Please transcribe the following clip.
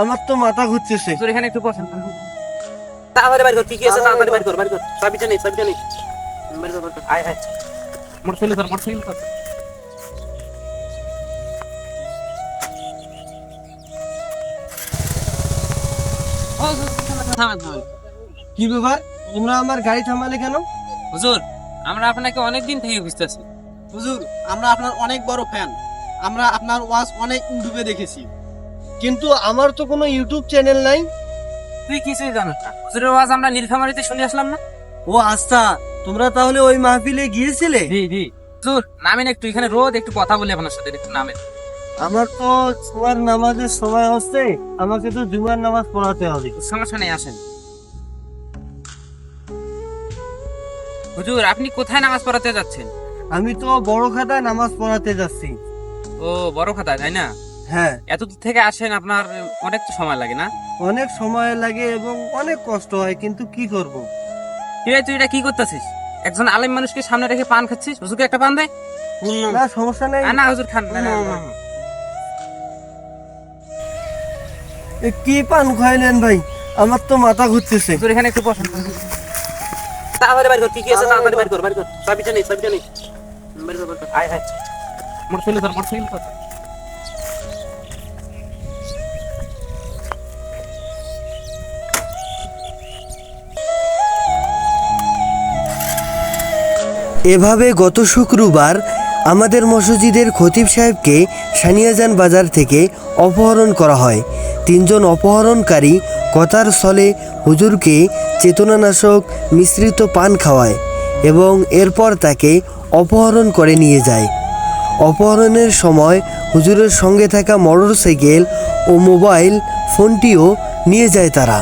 আমার তো মাথা ঘুরতেছে। তোর এখানে একটু বসেন তাড়াতাড়ি বাড়ি কর কি কি আছে? তাড়াতাড়ি বাড়ি কর বাড়ি কর চাবিটা নেই চাবিটা নেই। বাড়ি কর আয় আয়। মোটরসাইকেল ধর মোটরসাইকেল ধর। কি ব্যাপার? তোমরা আমার গাড়ি থামালে কেন? হুজুর আমরা আপনাকে অনেক দিন থেকে খুঁজতেছি হুজুর আমরা আপনার অনেক বড় ফ্যান আমরা আপনার ওয়াজ অনেক ইউটিউবে দেখেছি। কিন্তু আমার তো কোনো ইউটিউব চ্যানেল নাই। তুই কিছুই জানিস না? হুজুরের আওয়াজ আমরা নীলফামারিতে শুনে আসলাম না? ও আচ্ছা তোমরা তাহলে ওই মাহফিলে গিয়েছিলে? জি জি। হুজুর নামেন একটু এখানে রোদ একটু কথা বলি আপনার সাথে একটু নামেন। আমার তো জুমার নামাজের সময় হচ্ছে আমাকে তো জুমার নামাজ পড়াতে হবে। সমস্যা নেই আসেন। হুজুর আপনি কোথায় নামাজ পড়াতে যাচ্ছেন? আমি তো বড় খাতায় নামাজ পড়াতে যাচ্ছি। ও বড় খাতা তাই না? হ্যাঁ। এত দূর থেকে আসেন আপনার অনেক তো সময় লাগে না? অনেক সময় লাগে এবং অনেক কষ্ট হয় কিন্তু কি করব? কিরে তুই এটা কি করতেছিস? একজন আলেম মানুষকে সামনে রেখে পান খাচ্ছিস? হুজুরকে একটা পান দেয় না সমস্যা নেই। না হুজুর খান না। কি পান খাইলেন ভাই? আমার তো মাথা ঘুরতেছে। হুজুর এখানে একটু বসেন। তাড়াতাড়ি বাড়ি কর কি কি আছে তাড়াতাড়ি বাড়ি কর বাড়ি কর। চাবিটা নেই চাবিটা নেই বাড়ি কর কর। আয় আয়। মোটরসাইকেল ধর মোটরসাইকেল ধর। এভাবে গত শুক্রবার আমাদের মসজিদের খতিব সাহেবকে সানিয়াজান বাজার থেকে অপহরণ করা হয়। তিনজন অপহরণকারী কথার স্থলে হুজুরকে চেতনানাশক মিশ্রিত পান খাওয়ায় এবং এরপর তাকে অপহরণ করে নিয়ে যায়। অপহরণের সময় হুজুরের সঙ্গে থাকা মোটরসাইকেল ও মোবাইল ফোনটিও নিয়ে যায় তারা।